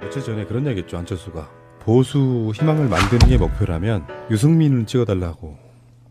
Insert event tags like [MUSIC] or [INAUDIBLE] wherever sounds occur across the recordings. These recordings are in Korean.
며칠 전에 그런 얘기 했죠 안철수가 보수 희망을 만드는 게 목표라면 유승민을 찍어달라고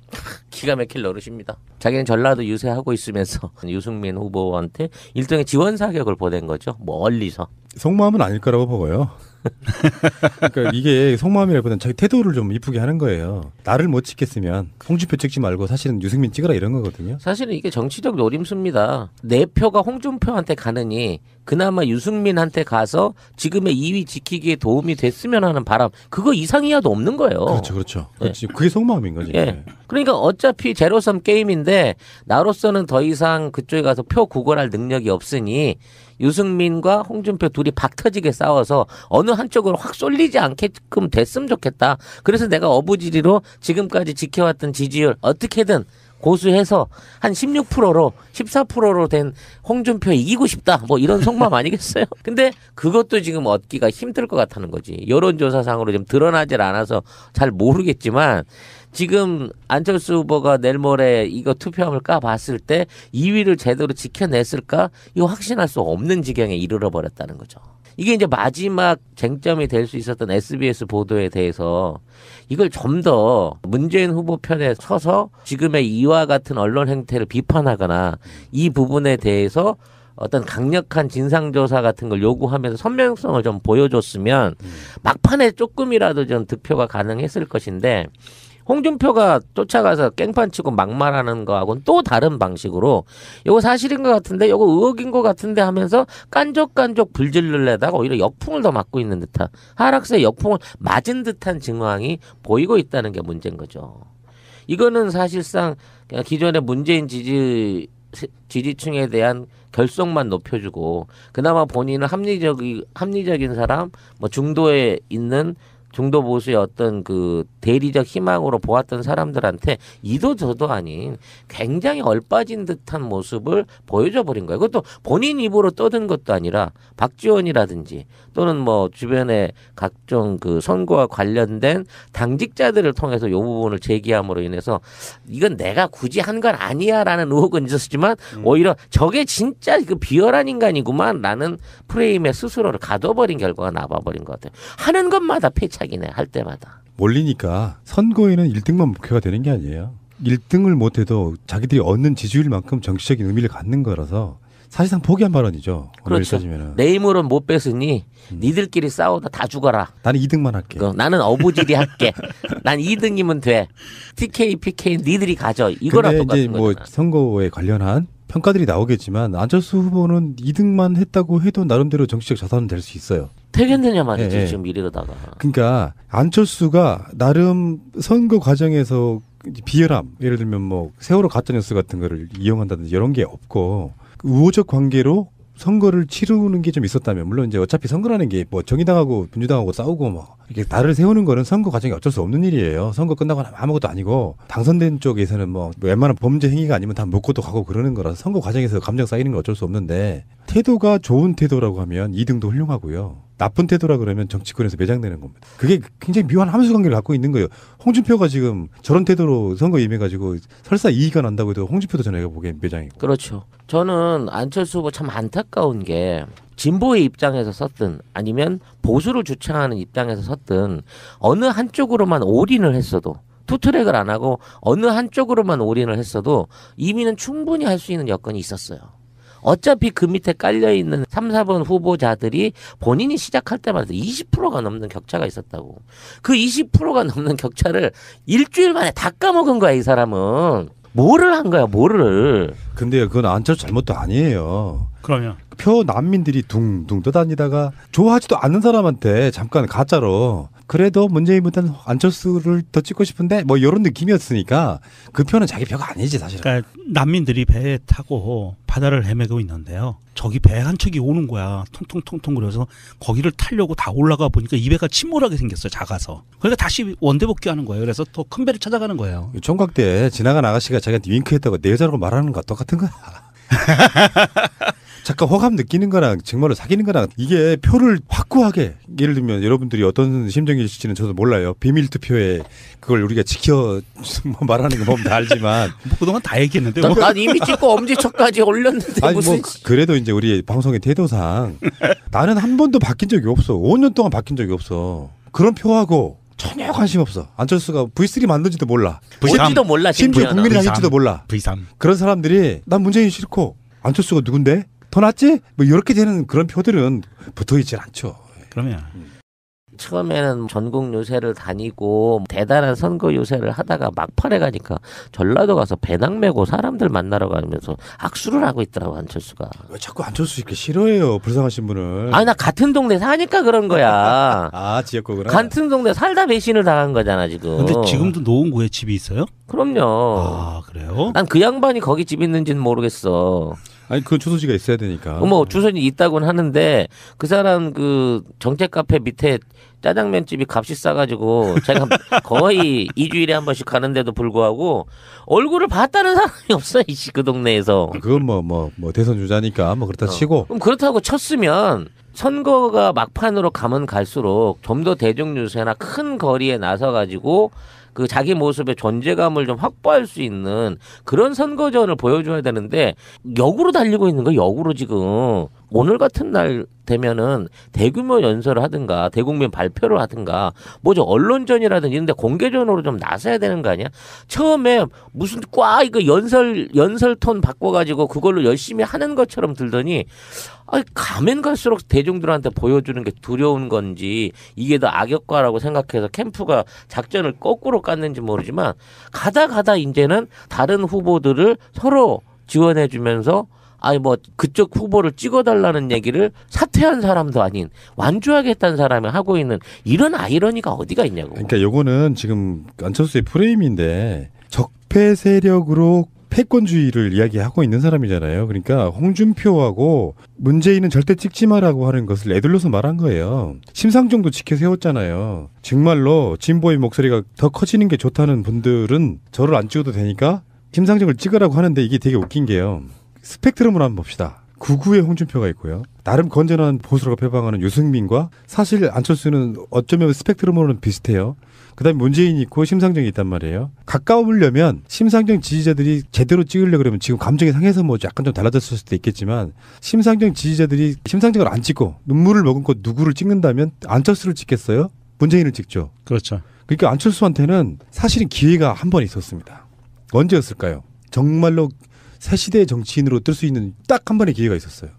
[LAUGHS] 기가 막힐 노릇입니다. 자기는 전라도 유세하고 있으면서 [LAUGHS] 유승민 후보한테 일종의 지원 사격을 보낸 거죠. 멀리서. 속마음은 아닐 거라고 보고요. [LAUGHS] 그러니까 이게 속마음이라기보다는 자기 태도를 좀 이쁘게 하는 거예요. 나를 못 찍겠으면 홍준표 찍지 말고 사실은 유승민 찍으라 이런 거거든요. 사실은 이게 정치적 노림수입니다. 내 표가 홍준표한테 가느니 그나마 유승민한테 가서 지금의 2위 지키기에 도움이 됐으면 하는 바람 그거 이상이야도 없는 거예요. 그렇죠, 그렇죠. 그렇지. 그게 속마음인 거지. 예. 그러니까 어차피 제로섬 게임인데 나로서는 더 이상 그쪽에 가서 표 구걸할 능력이 없으니 유승민과 홍준표 둘이 박 터지게 싸워서 어느 한쪽으로 확 쏠리지 않게끔 됐으면 좋겠다. 그래서 내가 어부지리로 지금까지 지켜왔던 지지율 어떻게든 고수해서 한 16%로 14%로 된 홍준표 이기고 싶다. 뭐 이런 속마음 [LAUGHS] 아니겠어요? 근데 그것도 지금 얻기가 힘들 것 같다는 거지. 여론조사상으로 좀 드러나질 않아서 잘 모르겠지만 지금 안철수 후보가 내일 모레 이거 투표함을 까봤을 때 2위를 제대로 지켜냈을까? 이거 확신할 수 없는 지경에 이르러 버렸다는 거죠. 이게 이제 마지막 쟁점이 될 수 있었던 SBS 보도에 대해서 이걸 좀 더 문재인 후보 편에 서서 지금의 이와 같은 언론 행태를 비판하거나 이 부분에 대해서 어떤 강력한 진상조사 같은 걸 요구하면서 선명성을 좀 보여줬으면 막판에 조금이라도 좀 득표가 가능했을 것인데 홍준표가 쫓아가서 깽판 치고 막말하는 거하고는 또 다른 방식으로 요거 사실인 것 같은데 요거 의혹인 것 같은데 하면서 깐족깐족 불질를내다가 오히려 역풍을 더 맞고 있는 듯한 하락세 역풍을 맞은 듯한 증황이 보이고 있다는 게 문제인 거죠. 이거는 사실상 기존의 문재인 지지 지지층에 대한 결속만 높여주고 그나마 본인은 합리적이 합리적인 사람 뭐 중도에 있는 중도 보수의 어떤 그 대리적 희망으로 보았던 사람들한테 이도 저도 아닌 굉장히 얼빠진 듯한 모습을 보여줘 버린 거예요. 그것도 본인 입으로 떠든 것도 아니라 박지원이라든지 또는 뭐 주변에 각종 그 선거와 관련된 당직자들을 통해서 요 부분을 제기함으로 인해서 이건 내가 굳이 한 건 아니야라는 의혹은 있었지만 오히려 저게 진짜 그 비열한 인간이구만라는 프레임에 스스로를 가둬버린 결과가 나와버린 것 같아요. 하는 것마다 패 착이네 할 때마다. 몰리니까 선거에는 1등만 목표가 되는 게 아니에요. 1등을 못해도 자기들이 얻는 지지율만큼 정치적인 의미를 갖는 거라서 사실상 포기한 발언이죠. 그렇죠. 내 힘으로는 못 뺐으니 니들끼리 싸우다 다 죽어라. 나는 2등만 할게. 그, 나는 어부지리 할게. [LAUGHS] 난 2등이면 돼. TK, PK 니들이 가져. 이거랑 똑같은 이제 뭐 거잖아. 선거에 관련한 평가들이 나오겠지만 안철수 후보는 2등만 했다고 해도 나름대로 정치적 자산은 될 수 있어요. 되겠느냐 말이지 예, 예. 지금 이러다가. 그러니까 안철수가 나름 선거 과정에서 비열함 예를 들면 뭐 세월호 가짜뉴스 같은 거를 이용한다든지 이런 게 없고 그 우호적 관계로 선거를 치르는 게 좀 있었다면 물론 이제 어차피 선거라는 게 뭐 정의당하고 민주당하고 싸우고 뭐 이렇게 나를 세우는 거는 선거 과정이 어쩔 수 없는 일이에요. 선거 끝나고 나면 아무것도 아니고 당선된 쪽에서는 뭐 웬만한 범죄 행위가 아니면 다 먹고도 가고 그러는 거라서 선거 과정에서 감정 쌓이는 건 어쩔 수 없는데 태도가 좋은 태도라고 하면 2등도 훌륭하고요. 나쁜 태도라 그러면 정치권에서 매장되는 겁니다. 그게 굉장히 묘한 함수 관계를 갖고 있는 거예요. 홍준표가 지금 저런 태도로 선거 임해가지고 설사 이의가 난다고 해도 홍준표도 저는 보기엔 매장이고. 그렇죠. 저는 안철수 후보 참 안타까운 게 진보의 입장에서 섰든 아니면 보수를 주창하는 입장에서 섰든 어느 한쪽으로만 올인을 했어도 투트랙을 안 하고 어느 한쪽으로만 올인을 했어도 이미는 충분히 할 수 있는 여건이 있었어요. 어차피 그 밑에 깔려 있는 3, 4번 후보자들이 본인이 시작할 때마다 20%가 넘는 격차가 있었다고. 그 20%가 넘는 격차를 일주일 만에 다 까먹은 거야, 이 사람은. 뭐를 한 거야, 뭐를. 근데 그건 안철수 잘못도 아니에요. 그러면 표 난민들이 둥둥 떠다니다가 좋아하지도 않는 사람한테 잠깐 가짜로 그래도 문재인보다는 안철수를 더 찍고 싶은데 뭐 이런 느낌이었으니까 그 표는 자기 표가 아니지 사실은. 그러니까 난민들이 배에 타고 바다를 헤매고 있는데요. 저기 배 한 척이 오는 거야. 통통통통 그래서 거기를 타려고 다 올라가 보니까 이 배가 침몰하게 생겼어요. 작아서. 그러니까 다시 원대 복귀하는 거예요. 그래서 더 큰 배를 찾아가는 거예요. 총각 때 지나간 아가씨가 자기한테 윙크했다고 내 여자라고 말하는 거 똑같 은 거야. [LAUGHS] 잠깐 호감 느끼는 거랑 정말로 사귀는 거랑 이게 표를 확고하게 예를 들면 여러분들이 어떤 심정이실지는 저도 몰라요. 비밀 투표에 그걸 우리가 지켜 [LAUGHS] 뭐 말하는 거 보면 다 알지만 [LAUGHS] 뭐 그동안 다 얘기했는데 난, 뭐 난 이미 찍고 엄지척까지 올렸는데 아니 무슨 뭐 그래도 이제 우리 방송의 태도상 나는 한 번도 바뀐 적이 없어. 5년 동안 바뀐 적이 없어. 그런 표하고 전혀 관심 없어. 안철수가 V3 만든지도 몰라. 뭔지도 몰라 심지어 심지어는. 국민이 V3. 당일지도 몰라. V3 그런 사람들이 난 문재인 싫고 안철수가 누군데? 더 낫지? 뭐 이렇게 되는 그런 표들은 붙어 있질 않죠. 그러면 처음에는 전국 요새를 다니고 대단한 선거 요새를 하다가 막판에 가니까 전라도 가서 배낭 메고 사람들 만나러 가면서 악수를 하고 있더라고 안철수가. 왜 자꾸 안철수 이렇게 싫어해요? 불쌍하신 분을. 아니 나 같은 동네 사니까 그런 거야. [LAUGHS] 아 지역구구나. 같은 동네 살다 배신을 당한 거잖아 지금. 근데 지금도 노원구에 집이 있어요? 그럼요. 아 그래요? 난 그 양반이 거기 집 있는지는 모르겠어. 아니 그 주소지가 있어야 되니까. 뭐 주소는 있다고는 하는데 그 사람 그 정책 카페 밑에 짜장면 집이 값이 싸가지고 제가 [LAUGHS] 거의 이주일에 한 번씩 가는데도 불구하고 얼굴을 봤다는 사람이 없어 이씨 그 동네에서. 아, 그건 뭐 뭐뭐 대선 주자니까 뭐 그렇다 어. 치고. 그럼 그렇다고 쳤으면 선거가 막판으로 가면 갈수록 좀 더 대중 유세나 큰 거리에 나서 가지고 그 자기 모습의 존재감을 좀 확보할 수 있는 그런 선거전을 보여줘야 되는데 역으로 달리고 있는 거 역으로 지금 오늘 같은 날 되면은 대규모 연설을 하든가 대국민 발표를 하든가 뭐죠 언론전이라든지 이런데 공개전으로 좀 나서야 되는 거 아니야? 처음에 무슨 꽉 이거 연설 연설 톤 바꿔가지고 그걸로 열심히 하는 것처럼 들더니 아 가면 갈수록 대중들한테 보여주는 게 두려운 건지 이게 더 악역과라고 생각해서 캠프가 작전을 거꾸로 깠는지 모르지만 가다 가다 이제는 다른 후보들을 서로 지원해 주면서 아니 뭐 그쪽 후보를 찍어달라는 얘기를 사퇴한 사람도 아닌 완주하겠다는 사람이 하고 있는 이런 아이러니가 어디가 있냐고. 그러니까 요거는 지금 안철수의 프레임인데 적폐 세력으로 패권주의를 이야기하고 있는 사람이잖아요. 그러니까 홍준표하고 문재인은 절대 찍지 마라고 하는 것을 애들러서 말한 거예요. 심상정도 지켜 세웠잖아요. 정말로 진보의 목소리가 더 커지는 게 좋다는 분들은 저를 안 찍어도 되니까 심상정을 찍으라고 하는데 이게 되게 웃긴 게요. 스펙트럼으로 한번 봅시다. 구구의 홍준표가 있고요. 나름 건전한 보수라고 표방하는 유승민과 사실 안철수는 어쩌면 스펙트럼으로는 비슷해요. 그다음에 문재인이 있고 심상정이 있단 말이에요. 가까우려면 심상정 지지자들이 제대로 찍으려 그러면 지금 감정이 상해서 뭐 약간 좀 달라졌을 수도 있겠지만 심상정 지지자들이 심상정을 안 찍고 눈물을 머금고 누구를 찍는다면 안철수를 찍겠어요? 문재인을 찍죠. 그렇죠. 그러니까 안철수한테는 사실은 기회가 한 번 있었습니다. 언제였을까요? 정말로 새 시대의 정치인으로 뜰 수 있는 딱 한 번의 기회가 있었어요.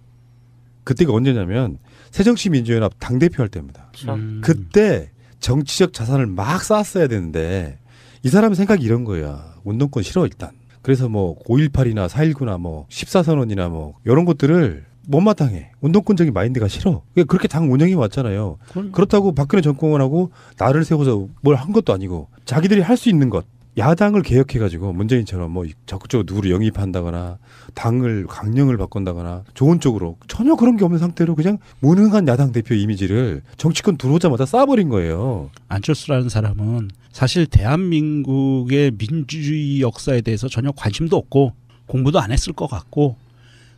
그때가 언제냐면 새정치민주연합 당대표 할 때입니다. 음. 그때 정치적 자산을 막 쌓았어야 되는데 이 사람의 생각이 이런 거야. 운동권 싫어 일단. 그래서 뭐 5.18이나 4.19나 뭐 14선언이나 뭐 이런 것들을 못마땅해. 운동권적인 마인드가 싫어. 그러니까 그렇게 당 운영해 왔잖아요. 그건 그렇다고 박근혜 정권하고 나를 세워서 뭘 한 것도 아니고 자기들이 할 수 있는 것 야당을 개혁해가지고 문재인처럼 뭐 적극적으로 누구를 영입한다거나 당을 강령을 바꾼다거나 좋은 쪽으로 전혀 그런 게 없는 상태로 그냥 무능한 야당 대표 이미지를 정치권 들어오자마자 쌓아버린 거예요. 안철수라는 사람은 사실 대한민국의 민주주의 역사에 대해서 전혀 관심도 없고 공부도 안 했을 것 같고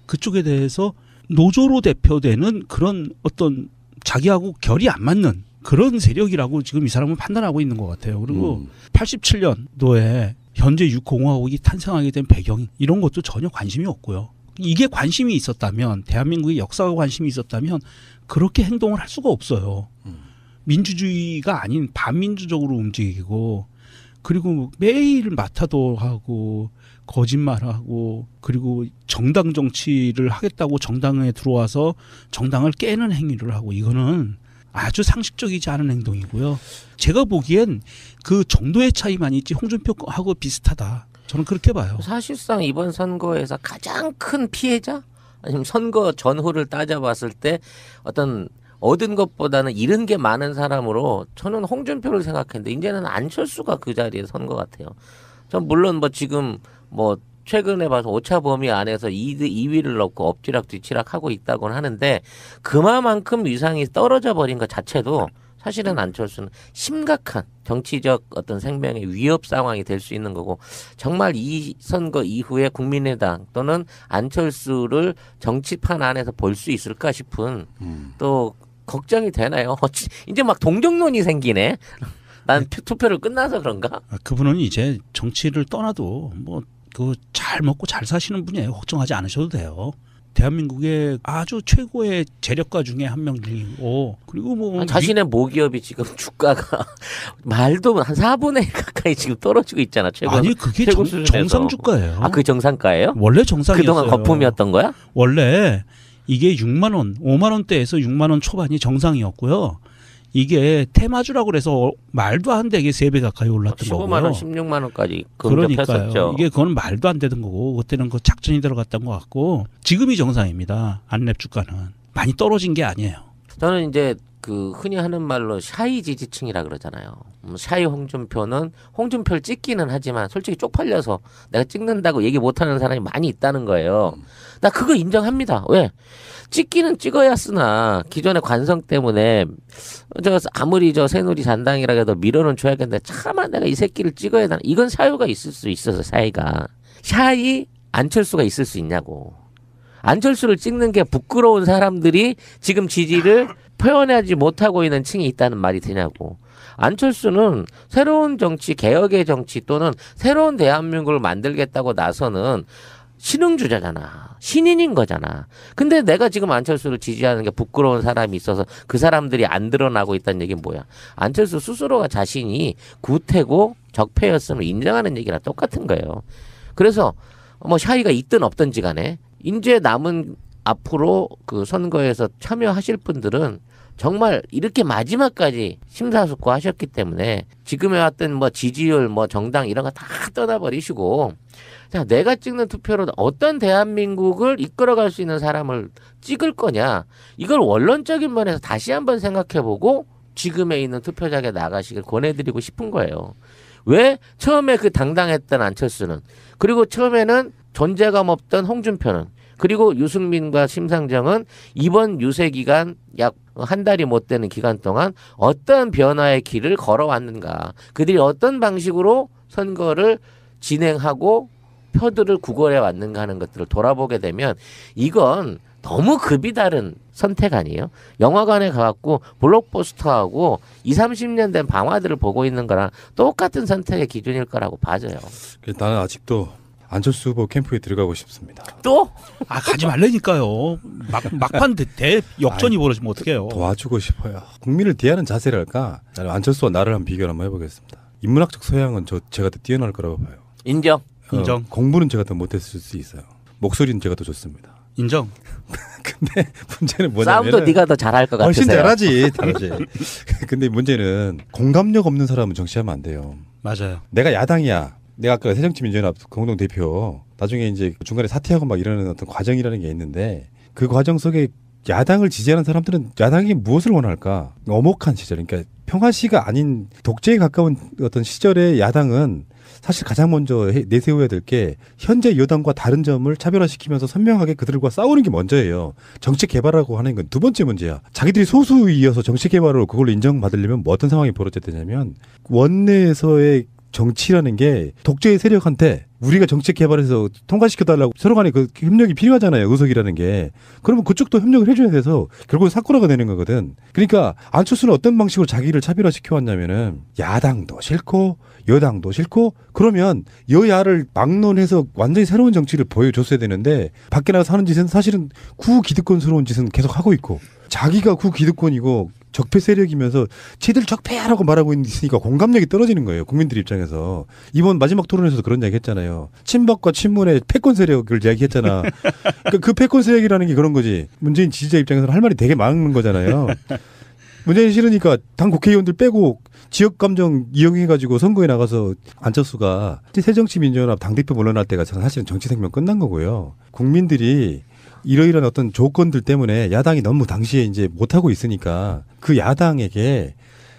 그쪽에 대해서 노조로 대표되는 그런 어떤 자기하고 결이 안 맞는 그런 세력이라고 지금 이 사람은 판단하고 있는 것 같아요. 그리고 음. 87년도에 현재 육공화국이 탄생하게 된 배경 이런 것도 전혀 관심이 없고요. 이게 관심이 있었다면 대한민국의 역사가 관심이 있었다면 그렇게 행동을 할 수가 없어요. 민주주의가 아닌 반민주적으로 움직이고 그리고 매일 마타도하고 거짓말하고 그리고 정당 정치를 하겠다고 정당에 들어와서 정당을 깨는 행위를 하고 이거는 아주 상식적이지 않은 행동이고요. 제가 보기엔 그 정도의 차이만 있지 홍준표하고 비슷하다. 저는 그렇게 봐요. 사실상 이번 선거에서 가장 큰 피해자 아니면 선거 전후를 따져봤을 때 어떤 얻은 것보다는 잃은 게 많은 사람으로 저는 홍준표를 생각했는데 이제는 안철수가 그 자리에 선 것 같아요. 전 물론 뭐 지금 뭐 최근에 봐서 오차 범위 안에서 2, 2위를 넣고 엎지락 뒤치락 하고 있다고는 하는데 그만큼 위상이 떨어져 버린 것 자체도 사실은 안철수는 심각한 정치적 어떤 생명의 위협 상황이 될 수 있는 거고 정말 이 선거 이후에 국민의당 또는 안철수를 정치판 안에서 볼 수 있을까 싶은 음. 또 걱정이 되나요? [LAUGHS] 이제 막 동정론이 생기네. 난 투- 투표를 끝나서 그런가? 아, 그분은 이제 정치를 떠나도 뭐 그 잘 먹고 잘 사시는 분이에요. 걱정하지 않으셔도 돼요. 대한민국의 아주 최고의 재력가 중에 한 명 중이고 그리고 뭐 아, 자신의 모기업이 지금 주가가 [LAUGHS] 말도 한 4분의 1 가까이 지금 떨어지고 있잖아. 최고. 아니 그게 최고 정. 정상 주가예요. 아, 그 정상가예요? 원래 정상이었어요. 그동안 거품이었던 거야? 원래 이게 6만 원, 5만 원대에서 6만 원 초반이 정상이었고요. 이게 테마주라고 그래서 말도 안 되게 세 배 가까이 올랐던 15만 거고요. 원, 16만 원까지 그러니까요. 이게 그건 말도 안 되던 거고 그때는 그 작전이 들어갔던 것 같고 지금이 정상입니다. 안랩 주가는 많이 떨어진 게 아니에요. 저는 이제 그 흔히 하는 말로 샤이 지지층이라 그러잖아요. 음, 샤이 홍준표는 홍준표를 찍기는 하지만 솔직히 쪽팔려서 내가 찍는다고 얘기 못하는 사람이 많이 있다는 거예요. 나 그거 인정합니다. 왜? 찍기는 찍어야 쓰나 기존의 관성 때문에 저 아무리 저 새누리 잔당이라 해도 밀어는 줘야겠는데 차마 내가 이 새끼를 찍어야 되나 이건 사유가 있을 수 있어서 샤이가 샤이 안철수가 있을 수 있냐고 안철수를 찍는 게 부끄러운 사람들이 지금 지지를 표현하지 못하고 있는 층이 있다는 말이 되냐고. 안철수는 새로운 정치, 개혁의 정치 또는 새로운 대한민국을 만들겠다고 나서는 신흥주자잖아. 신인인 거잖아. 근데 내가 지금 안철수를 지지하는 게 부끄러운 사람이 있어서 그 사람들이 안 드러나고 있다는 얘기는 뭐야? 안철수 스스로가 자신이 구태고 적폐였음을 인정하는 얘기랑 똑같은 거예요. 그래서 뭐 샤이가 있든 없든지 간에 이제 남은 앞으로 그 선거에서 참여하실 분들은 정말 이렇게 마지막까지 심사숙고하셨기 때문에 지금에 왔던 뭐 지지율 뭐 정당 이런 거 다 떠나버리시고 자 내가 찍는 투표로 어떤 대한민국을 이끌어갈 수 있는 사람을 찍을 거냐? 이걸 원론적인 면에서 다시 한번 생각해보고 지금에 있는 투표장에 나가시길 권해드리고 싶은 거예요. 왜? 처음에 그 당당했던 안철수는. 그리고 처음에는 존재감 없던 홍준표는 그리고 유승민과 심상정은 이번 유세 기간 약 한 달이 못 되는 기간 동안 어떤 변화의 길을 걸어왔는가 그들이 어떤 방식으로 선거를 진행하고 표들을 구걸해 왔는가 하는 것들을 돌아보게 되면 이건 너무 급이 다른 선택 아니에요? 영화관에 가갖고 블록버스터하고 2, 30년 된 방화들을 보고 있는 거랑 똑같은 선택의 기준일 거라고 봐져요. 나는 아직도 안철수 후보 캠프에 들어가고 싶습니다. 또? 아 가지 말라니까요. 막 막판 대, 대 역전이 벌어지면 어떡해요. 도와주고 싶어요. 국민을 대하는 자세랄까? 나는 안철수와 나를 한번 비교를 한번 해보겠습니다. 인문학적 소양은 저 제가 더 뛰어날 거라고 봐요. 인정. 인정. 어, 공부는 제가 더 못했을 수 있어요. 목소리는 제가 더 좋습니다. 인정. [LAUGHS] 근데 문제는 뭐냐면 싸움도 네가 더 잘할 것 훨씬 같으세요. 잘하지, 잘하지. [LAUGHS] [LAUGHS] 근데 문제는 공감력 없는 사람은 정치하면 안 돼요. 맞아요. 내가 야당이야. 내가 아까 새정치 민주연합 공동 대표. 나중에 이제 중간에 사퇴하고 막 이러는 어떤 과정이라는 게 있는데 그 과정 속에 야당을 지지하는 사람들은 야당이 무엇을 원할까? 엄혹한 시절, 그러니까 평화시가 아닌 독재에 가까운 어떤 시절의 야당은 사실 가장 먼저 해- 내세워야 될 게 현재 여당과 다른 점을 차별화시키면서 선명하게 그들과 싸우는 게 먼저예요. 정책 개발하고 하는 건 두 번째 문제야. 자기들이 소수이어서 정책 개발을 그걸로 인정받으려면 뭐 어떤 상황이 벌어져야 되냐면 원내에서의 정치라는 게 독재의 세력한테 우리가 정책 개발해서 통과시켜달라고 서로 간에 그 협력이 필요하잖아요. 의석이라는 게. 그러면 그쪽도 협력을 해줘야 돼서 결국은 사쿠라가 되는 거거든. 그러니까 안철수는 어떤 방식으로 자기를 차별화시켜 왔냐면은 야당도 싫고 여당도 싫고 그러면 여야를 막론해서 완전히 새로운 정치를 보여줬어야 되는데 밖에 나가서 하는 짓은 사실은 구기득권스러운 짓은 계속 하고 있고 자기가 구기득권이고 적폐 세력이면서 쟤들 적폐하라고 말하고 있으니까 공감력이 떨어지는 거예요. 국민들 입장에서. 이번 마지막 토론에서도 그런 이야기 했잖아요. 친박과 친문의 패권 세력을 이야기했잖아. 그러니까 그 패권 세력이라는 게 그런 거지. 문재인 지지자 입장에서는 할 말이 되게 많은 거잖아요. 문재인 싫으니까 당 국회의원들 빼고 지역 감정 이용해가지고 선거에 나가서 안철수가 새정치민주연합 당대표 물러날 때가 사실은 정치 생명 끝난 거고요. 국민들이 이러이러한 어떤 조건들 때문에 야당이 너무 당시에 이제 못하고 있으니까 그 야당에게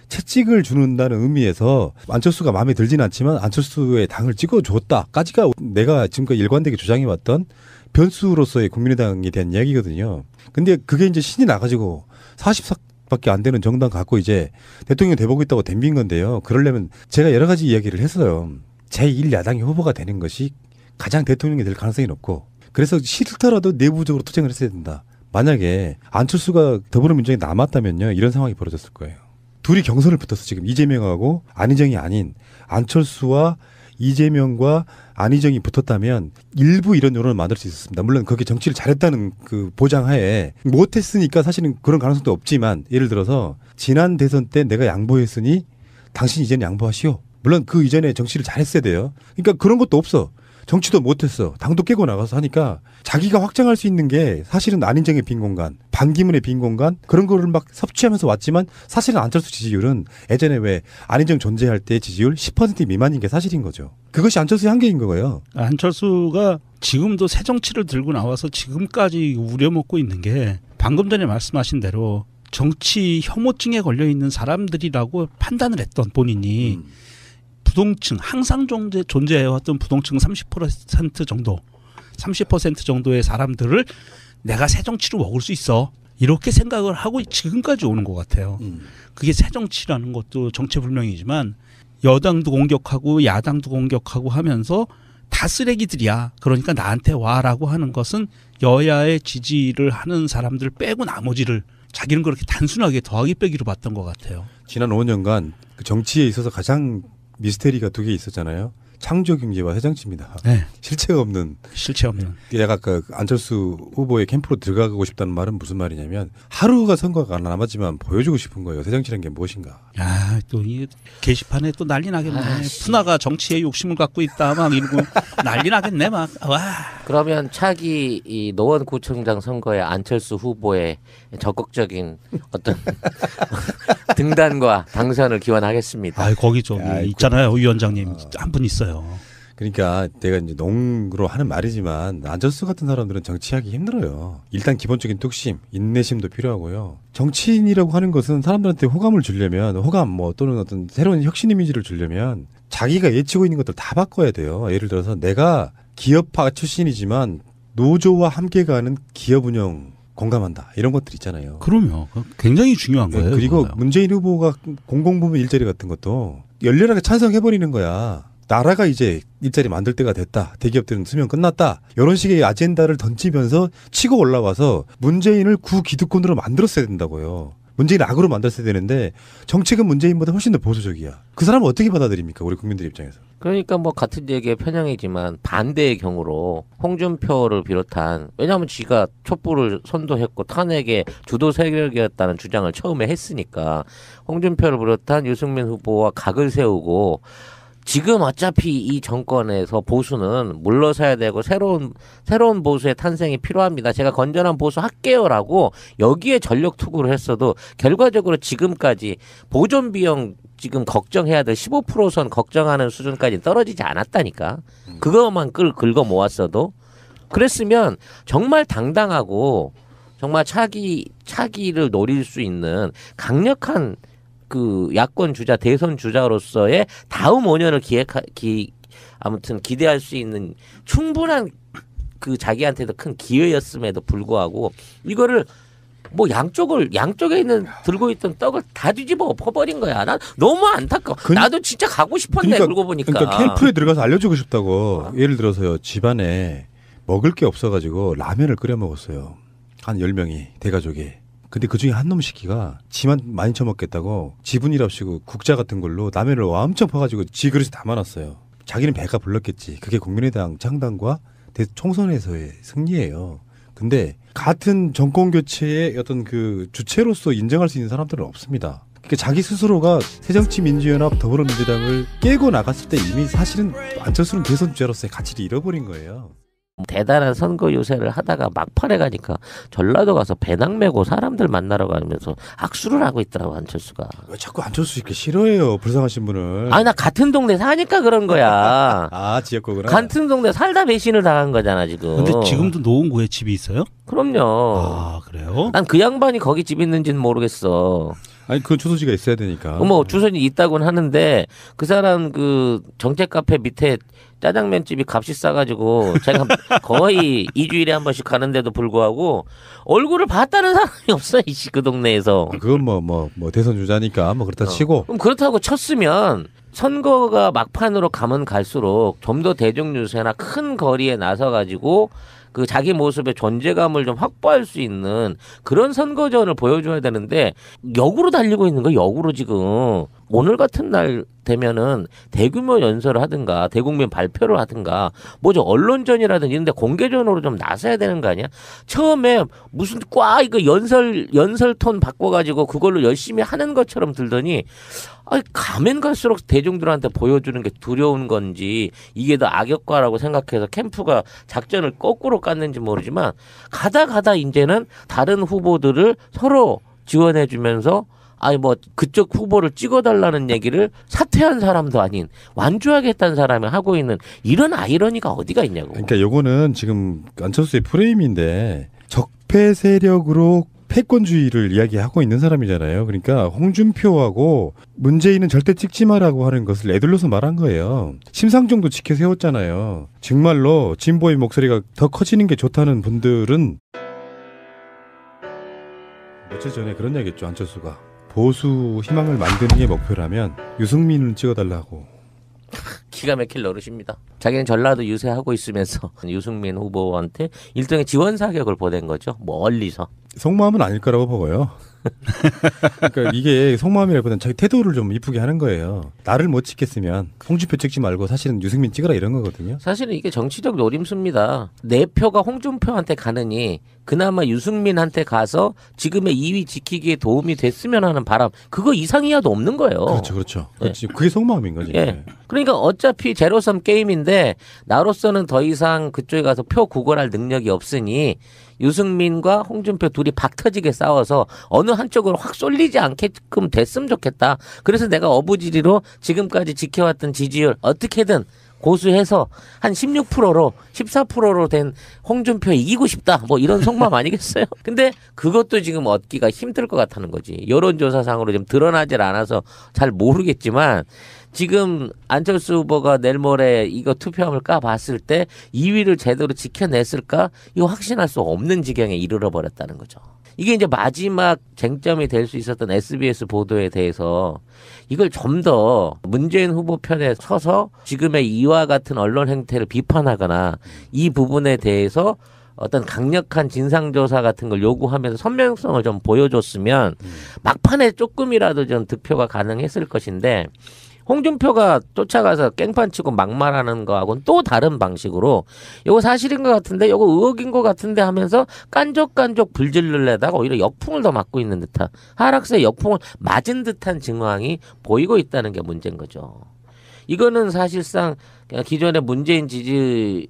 채찍을 주는다는 의미에서 안철수가 마음에 들진 않지만 안철수의 당을 찍어줬다까지가 내가 지금까지 일관되게 주장해왔던 변수로서의 국민의당에 대한 이야기거든요. 근데 그게 이제 신이 나가지고 44 밖에 안 되는 정당 갖고 이제 대통령 돼보고 있다고 덤빈 건데요. 그러려면 제가 여러 가지 이야기를 했어요. 제1야당의 후보가 되는 것이 가장 대통령이 될 가능성이 높고 그래서 싫더라도 내부적으로 투쟁을 했어야 된다. 만약에 안철수가 더불어민주당에 남았다면요. 이런 상황이 벌어졌을 거예요. 둘이 경선을 붙었어 지금 이재명하고 안희정이 아닌 안철수와 이재명과 안희정이 붙었다면 일부 이런 여론을 만들 수 있었습니다. 물론 그게 정치를 잘했다는 그 보장하에 못했으니까 사실은 그런 가능성도 없지만 예를 들어서 지난 대선 때 내가 양보했으니 당신 이제는 양보하시오. 물론 그 이전에 정치를 잘했어야 돼요. 그러니까 그런 것도 없어. 정치도 못했어. 당도 깨고 나가서 하니까 자기가 확장할 수 있는 게 사실은 안인정의 빈 공간, 반기문의 빈 공간 그런 거를 막 섭취하면서 왔지만 사실은 안철수 지지율은 예전에 왜 안인정 존재할 때 지지율 10% 미만인 게 사실인 거죠. 그것이 안철수의 한계인 거예요. 안철수가 지금도 새 정치를 들고 나와서 지금까지 우려먹고 있는 게 방금 전에 말씀하신 대로 정치 혐오증에 걸려 있는 사람들이라고 판단을 했던 본인이 음. 부동층 항상 존재 존재해왔던 부동층 30% 정도, 30% 정도의 사람들을 내가 새 정치로 먹을 수 있어 이렇게 생각을 하고 지금까지 오는 것 같아요. 음. 그게 새 정치라는 것도 정체불명이지만 여당도 공격하고 야당도 공격하고 하면서 다 쓰레기들이야. 그러니까 나한테 와라고 하는 것은 여야의 지지를 하는 사람들 빼고 나머지를 자기는 그렇게 단순하게 더하기 빼기로 봤던 것 같아요. 지난 5년간 그 정치에 있어서 가장 미스테리가 두 개 있었잖아요. 창조 경제와 새정치입니다. 네, 실체가 없는 실체 없는. 내가 아까 그 안철수 후보의 캠프로 들어가고 싶다는 말은 무슨 말이냐면 하루가 선거가 남았지만 보여주고 싶은 거예요. 새정치라는 게 무엇인가. 야, 또 이 게시판에 또 난리 나겠네. 아씨. 푸나가 정치에 욕심을 갖고 있다 막 이러고 [LAUGHS] 난리 나겠네 막. 와. 그러면 차기 이 노원구청장 선거에 안철수 후보의 적극적인 어떤 [LAUGHS] 등단과 당선을 기원하겠습니다. 아, 거기 좀 야, 있잖아요. 위원장님 한분 있어요. 그러니까 내가 이제 농으로 하는 말이지만 안철수 같은 사람들은 정치하기 힘들어요. 일단 기본적인 뚝심, 인내심도 필요하고요. 정치인이라고 하는 것은 사람들한테 호감을 주려면 호감 뭐 또는 어떤 새로운 혁신 이미지를 주려면 자기가 예치고 있는 것들 다 바꿔야 돼요. 예를 들어서 내가 기업파 출신이지만 노조와 함께 가는 기업 운영 공감한다. 이런 것들 있잖아요. 그럼요. 굉장히 중요한 거예요. 그리고 그거요. 문재인 후보가 공공부문 일자리 같은 것도 열렬하게 찬성해 버리는 거야. 나라가 이제 일자리 만들 때가 됐다. 대기업들은 수명 끝났다. 이런 식의 아젠다를 던지면서 치고 올라와서 문재인을 구기득권으로 만들었어야 된다고요. 문재인 악으로 만들었어야 되는데 정책은 문재인보다 훨씬 더 보수적이야. 그 사람은 어떻게 받아들입니까? 우리 국민들 입장에서. 그러니까 뭐 같은 얘기의 편향이지만 반대의 경우로 홍준표를 비롯한 왜냐하면 지가 촛불을 선도했고 탄핵의 주도 세력이었다는 주장을 처음에 했으니까 홍준표를 비롯한 유승민 후보와 각을 세우고 지금 어차피 이 정권에서 보수는 물러서야 되고 새로운 새로운 보수의 탄생이 필요합니다. 제가 건전한 보수 할게요라고 여기에 전력 투구를 했어도 결과적으로 지금까지 보존 비용 지금 걱정해야 될 15%선 걱정하는 수준까지 떨어지지 않았다니까. 그것만 끌 긁어 모았어도 그랬으면 정말 당당하고 정말 차기 차기를 노릴 수 있는 강력한 그 야권 주자 대선 주자로서의 다음 5년을 기획 기 아무튼 기대할 수 있는 충분한 그 자기한테도 큰 기회였음에도 불구하고 이거를 뭐 양쪽을 양쪽에 있는 들고 있던 떡을 다 뒤집어 퍼버린 거야. 난 너무 안타까워. 그- 나도 진짜 가고 싶었네. 그러니까- 그러고 보니까. 그러니까 캠프에 들어가서 알려주고 싶다고. 예를 들어서요. 집안에 먹을 게 없어가지고 라면을 끓여 먹었어요. 한 10명이 대가족이. 근데 그 중에 한 놈 시키가 지만 많이 처먹겠다고 지분이랍시고 국자 같은 걸로 라면을 엄청 퍼가지고 지 그릇에 담아놨어요. 자기는 배가 불렀겠지. 그게 국민의당 창당과 대- 총선에서의 승리예요. 근데 같은 정권 교체의 어떤 그 주체로서 인정할 수 있는 사람들은 없습니다. 그러니까 자기 스스로가 새정치민주연합 더불어민주당을 깨고 나갔을 때 이미 사실은 안철수는 대선 주자로서의 가치를 잃어버린 거예요. 대단한 선거 요새를 하다가 막판에 가니까 전라도 가서 배낭 메고 사람들 만나러 가면서 악수를 하고 있더라고 안철수가. 왜 자꾸 안철수 이렇게 싫어해요? 불쌍하신 분을. 아니 나 같은 동네 사니까 그런 거야. [LAUGHS] 아 지역구구나. 같은 동네 살다 배신을 당한 거잖아 지금. 근데 지금도 노원구에 집이 있어요? 그럼요. 아, 그래요? 난 그 양반이 거기 집 있는지는 모르겠어. 아니 그 주소지가 있어야 되니까. 뭐 주소지 있다고는 하는데 그 사람 그 정책 카페 밑에 짜장면 집이 값이 싸가지고 제가 [LAUGHS] 거의 이주일에 한 번씩 가는데도 불구하고 얼굴을 봤다는 사람이 없어 이씨 그 동네에서. 아, 그건 뭐뭐 뭐 대선 주자니까 뭐 그렇다 어. 치고 그럼 그렇다고 쳤으면 선거가 막판으로 가면 갈수록 좀 더 대중 유세나 큰 거리에 나서 가지고 그 자기 모습의 존재감을 좀 확보할 수 있는 그런 선거전을 보여줘야 되는데 역으로 달리고 있는 거 역으로 지금 오늘 같은 날 되면은 대규모 연설을 하든가 대국민 발표를 하든가 뭐죠 언론전이라든지 이런데 공개전으로 좀 나서야 되는 거 아니야? 처음에 무슨 꽉 이거 연설 연설 톤 바꿔가지고 그걸로 열심히 하는 것처럼 들더니 아 가면 갈수록 대중들한테 보여주는 게 두려운 건지 이게 더 악역과라고 생각해서 캠프가 작전을 거꾸로 깠는지 모르지만 가다 가다 이제는 다른 후보들을 서로 지원해주면서 아니 뭐 그쪽 후보를 찍어달라는 얘기를 사퇴한 사람도 아닌 완주하겠다는 사람이 하고 있는 이런 아이러니가 어디가 있냐고. 그러니까 요거는 지금 안철수의 프레임인데 적폐 세력으로 패권주의를 이야기하고 있는 사람이잖아요. 그러니까 홍준표하고 문재인은 절대 찍지 마라고 하는 것을 애들러서 말한 거예요. 심상정도 지켜 세웠잖아요. 정말로 진보의 목소리가 더 커지는 게 좋다는 분들은 며칠 전에 그런 얘기했죠. 안철수가 보수 희망을 만드는 게 목표라면 유승민을 찍어달라고. [LAUGHS] 기가 막힐 노릇입니다. 자기는 전라도 유세하고 있으면서 [LAUGHS] 유승민 후보한테 일종의 지원 사격을 보낸 거죠. 멀리서. 속마음은 아닐 거라고 보고요. [LAUGHS] 그러니까 이게 속마음이라기보다는 자기 태도를 좀 이쁘게 하는 거예요. 나를 못 찍겠으면 홍준표 찍지 말고 사실은 유승민 찍으라 이런 거거든요. 사실은 이게 정치적 노림수입니다. 내 표가 홍준표한테 가느니 그나마 유승민한테 가서 지금의 2위 지키기에 도움이 됐으면 하는 바람 그거 이상이야도 없는 거예요. 그렇죠, 그렇죠. 그렇지. 그게 속마음인 거지. 예. 그러니까 어차피 제로섬 게임인데 나로서는 더 이상 그쪽에 가서 표 구걸할 능력이 없으니 유승민과 홍준표 둘이 박터지게 싸워서 어느 한쪽으로 확 쏠리지 않게끔 됐으면 좋겠다. 그래서 내가 어부지리로 지금까지 지켜왔던 지지율 어떻게든 고수해서 한 16%로 14%로 된 홍준표 이기고 싶다. 뭐 이런 속마음 아니겠어요? [LAUGHS] 근데 그것도 지금 얻기가 힘들 것 같다는 거지. 여론조사상으로 좀 드러나질 않아서 잘 모르겠지만 지금 안철수 후보가 내일 모레 이거 투표함을 까봤을 때 2위를 제대로 지켜냈을까? 이거 확신할 수 없는 지경에 이르러 버렸다는 거죠. 이게 이제 마지막 쟁점이 될 수 있었던 SBS 보도에 대해서 이걸 좀 더 문재인 후보 편에 서서 지금의 이와 같은 언론 행태를 비판하거나 이 부분에 대해서 어떤 강력한 진상조사 같은 걸 요구하면서 선명성을 좀 보여줬으면 막판에 조금이라도 좀 득표가 가능했을 것인데 홍준표가 쫓아가서 깽판 치고 막말하는 거하고는 또 다른 방식으로 요거 사실인 것 같은데 요거 의혹인 것 같은데 하면서 깐족깐족 불질르려다가 오히려 역풍을 더 맞고 있는 듯한 하락세 역풍을 맞은 듯한 증황이 보이고 있다는 게 문제인 거죠. 이거는 사실상 기존의 문재인 지지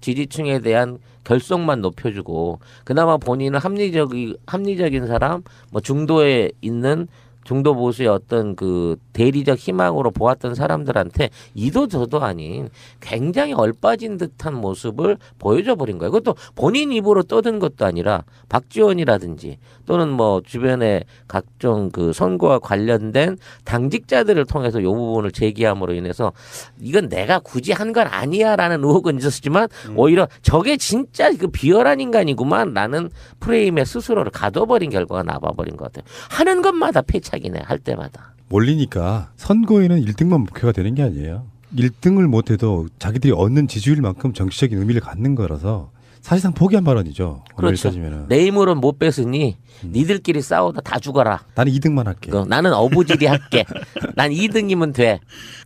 지지층에 대한 결속만 높여주고 그나마 본인은 합리적이 합리적인 사람 뭐 중도에 있는 중도 보수의 어떤 그 대리적 희망으로 보았던 사람들한테 이도 저도 아닌 굉장히 얼빠진 듯한 모습을 보여줘 버린 거예요. 그것도 본인 입으로 떠든 것도 아니라 박지원이라든지 또는 뭐 주변에 각종 그 선거와 관련된 당직자들을 통해서 이 부분을 제기함으로 인해서 이건 내가 굳이 한 건 아니야라는 의혹은 있었지만 오히려 저게 진짜 그 비열한 인간이구만라는 프레임에 스스로를 가둬버린 결과가 나와버린 것 같아요. 하는 것마다 패 착이네 할 때마다. 몰리니까 선거에는 1등만 목표가 되는 게 아니에요. 1등을 못해도 자기들이 얻는 지지율만큼 정치적인 의미를 갖는 거라서 사실상 포기한 발언이죠. 그렇죠. 내 힘으로는 못 뺐으니 니들끼리 싸우다 다 죽어라. 나는 2등만 할게. 그, 나는 어부지리 할게. [LAUGHS] 난 2등이면 돼.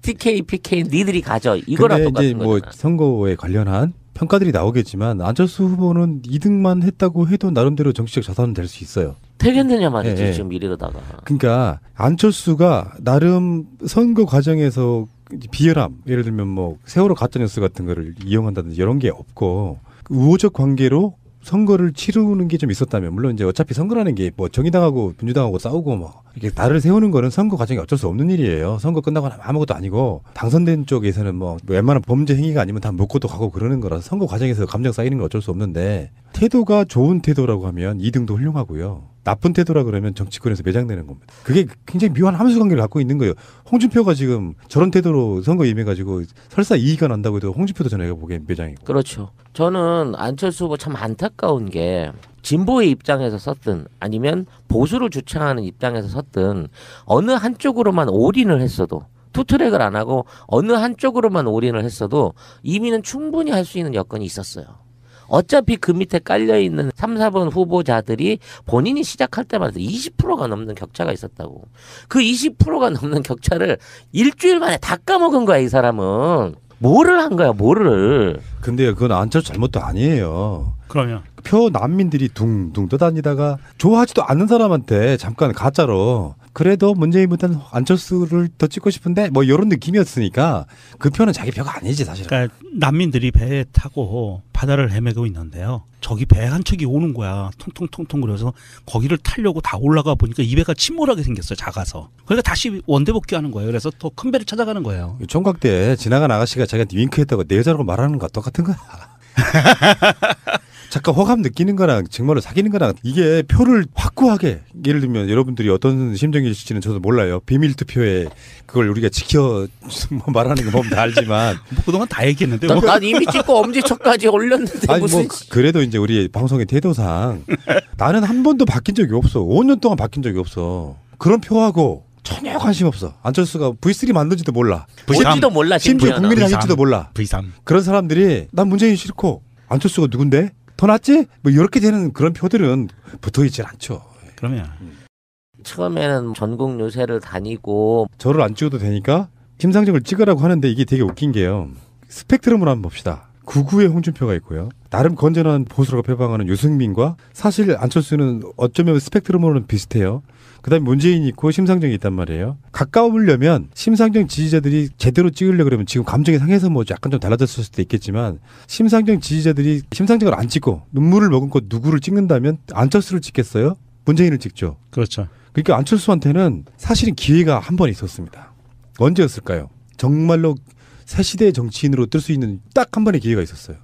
TK, PK 니들이 가져. 이거랑 똑같은 이제 뭐 거잖아. 선거에 관련한 평가들이 나오겠지만 안철수 후보는 2등만 했다고 해도 나름대로 정치적 자산은 될 수 있어요. 되겠느냐 말이지 예, 예. 지금 이러다가. 그러니까 안철수가 나름 선거 과정에서 비열함 예를 들면 뭐 세월호 가짜뉴스 같은 거를 이용한다든지 이런 게 없고 우호적 관계로 선거를 치르는 게 좀 있었다면 물론 이제 어차피 선거라는 게 뭐 정의당하고 민주당하고 싸우고 뭐 이렇게 나를 세우는 거는 선거 과정이 어쩔 수 없는 일이에요. 선거 끝나고 아무것도 아니고 당선된 쪽에서는 뭐 웬만한 범죄 행위가 아니면 다 먹고도 가고 그러는 거라서 선거 과정에서 감정 쌓이는 건 어쩔 수 없는데 태도가 좋은 태도라고 하면 2등도 훌륭하고요. 나쁜 태도라 그러면 정치권에서 매장되는 겁니다. 그게 굉장히 묘한 함수 관계를 갖고 있는 거예요. 홍준표가 지금 저런 태도로 선거 임해가지고 설사 이의가 난다고 해도 홍준표도 전에 보기엔 매장이고. 그렇죠. 저는 안철수 후보 참 안타까운 게 진보의 입장에서 섰든 아니면 보수를 주창하는 입장에서 섰든 어느 한쪽으로만 올인을 했어도 투트랙을 안 하고 어느 한쪽으로만 올인을 했어도 이미는 충분히 할 수 있는 여건이 있었어요. 어차피 그 밑에 깔려 있는 3, 4번 후보자들이 본인이 시작할 때마다 20%가 넘는 격차가 있었다고. 그 20%가 넘는 격차를 일주일 만에 다 까먹은 거야, 이 사람은. 뭐를 한 거야, 뭐를. 근데 그건 안철수 잘못도 아니에요. 그러면 표 난민들이 둥둥 떠다니다가 좋아하지도 않는 사람한테 잠깐 가짜로 그래도 문재인보다는 안철수를 더 찍고 싶은데 뭐 이런 느낌이었으니까 그 표는 자기 표가 아니지 사실은. 그러니까 난민들이 배에 타고 바다를 헤매고 있는데요. 저기 배 한 척이 오는 거야. 통통통통 그래서 거기를 타려고 다 올라가 보니까 이 배가 침몰하게 생겼어요. 작아서. 그러니까 다시 원대 복귀하는 거예요. 그래서 더 큰 배를 찾아가는 거예요. 총각 때 지나간 아가씨가 자기한테 윙크했다고 내 여자라고 말하는 거 똑같은 거야. [LAUGHS] 잠깐 호감 느끼는 거랑 정말로 사귀는 거랑 이게 표를 확고하게 예를 들면 여러분들이 어떤 심정이실지는 저도 몰라요. 비밀 투표에 그걸 우리가 지켜 [LAUGHS] 뭐 말하는 거 보면 다 알지만 [LAUGHS] 뭐 그동안 다 얘기했는데 난, 뭐. 난 이미 찍고 엄지척까지 올렸는데 아니 무슨 뭐 그래도 이제 우리 방송의 태도상 나는 한 번도 바뀐 적이 없어. 5년 동안 바뀐 적이 없어. 그런 표하고 전혀 관심 없어. 안철수가 V3 만든지도 몰라. 뭔지도 몰라 심지어 심지어는. 국민의당 일지도 몰라. V3. 그런 사람들이 난 문재인 싫고 안철수가 누군데 더 낫지? 뭐 이렇게 되는 그런 표들은 붙어 있질 않죠. 그러면 처음에는 전국 요새를 다니고 저를 안 찍어도 되니까 심상정을 찍으라고 하는데 이게 되게 웃긴 게요. 스펙트럼으로 한번 봅시다. 구구의 홍준표가 있고요. 나름 건전한 보수라고 표방하는 유승민과 사실 안철수는 어쩌면 스펙트럼으로는 비슷해요. 그다음에 문재인이 있고 심상정이 있단 말이에요. 가까우려면 심상정 지지자들이 제대로 찍으려 그러면 지금 감정이 상해서 뭐 약간 좀 달라졌을 수도 있겠지만 심상정 지지자들이 심상정을 안 찍고 눈물을 머금고 누구를 찍는다면 안철수를 찍겠어요? 문재인을 찍죠. 그렇죠. 그러니까 안철수한테는 사실은 기회가 한 번 있었습니다. 언제였을까요? 정말로 새 시대의 정치인으로 뜰 수 있는 딱 한 번의 기회가 있었어요.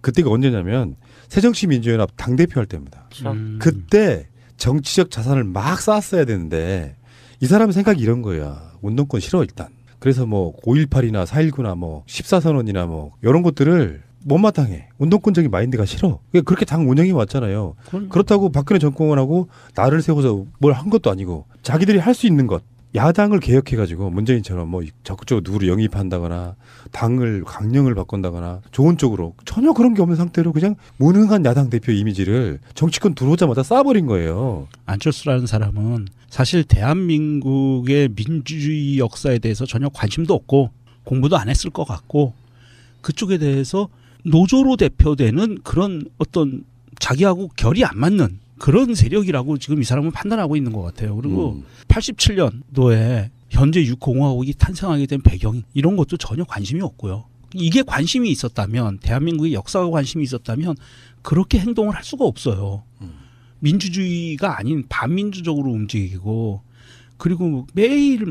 그때가 언제냐면 새정치민주연합 당 대표 할 때입니다. 그렇죠. 음. 그때 정치적 자산을 막 쌓았어야 되는데 이 사람 생각이 이런 거야. 운동권 싫어 일단. 그래서 뭐 5.18이나 4.19나 뭐 14선언이나 뭐 이런 것들을 못마땅해. 운동권적인 마인드가 싫어. 그러니까 그렇게 당 운영이 왔잖아요. 그건 그렇다고 박근혜 정권하고 나를 세워서 뭘 한 것도 아니고 자기들이 할 수 있는 것 야당을 개혁해가지고 문재인처럼 뭐 적극적으로 누구를 영입한다거나 당을 강령을 바꾼다거나 좋은 쪽으로 전혀 그런 게 없는 상태로 그냥 무능한 야당 대표 이미지를 정치권 들어오자마자 쌓아버린 거예요. 안철수라는 사람은 사실 대한민국의 민주주의 역사에 대해서 전혀 관심도 없고 공부도 안 했을 것 같고 그쪽에 대해서 노조로 대표되는 그런 어떤 자기하고 결이 안 맞는 그런 세력이라고 지금 이 사람은 판단하고 있는 것 같아요. 그리고 음. 87년도에 현재 육공화국이 탄생하게 된 배경 이런 것도 전혀 관심이 없고요. 이게 관심이 있었다면 대한민국의 역사가 관심이 있었다면 그렇게 행동을 할 수가 없어요. 민주주의가 아닌 반민주적으로 움직이고 그리고 매일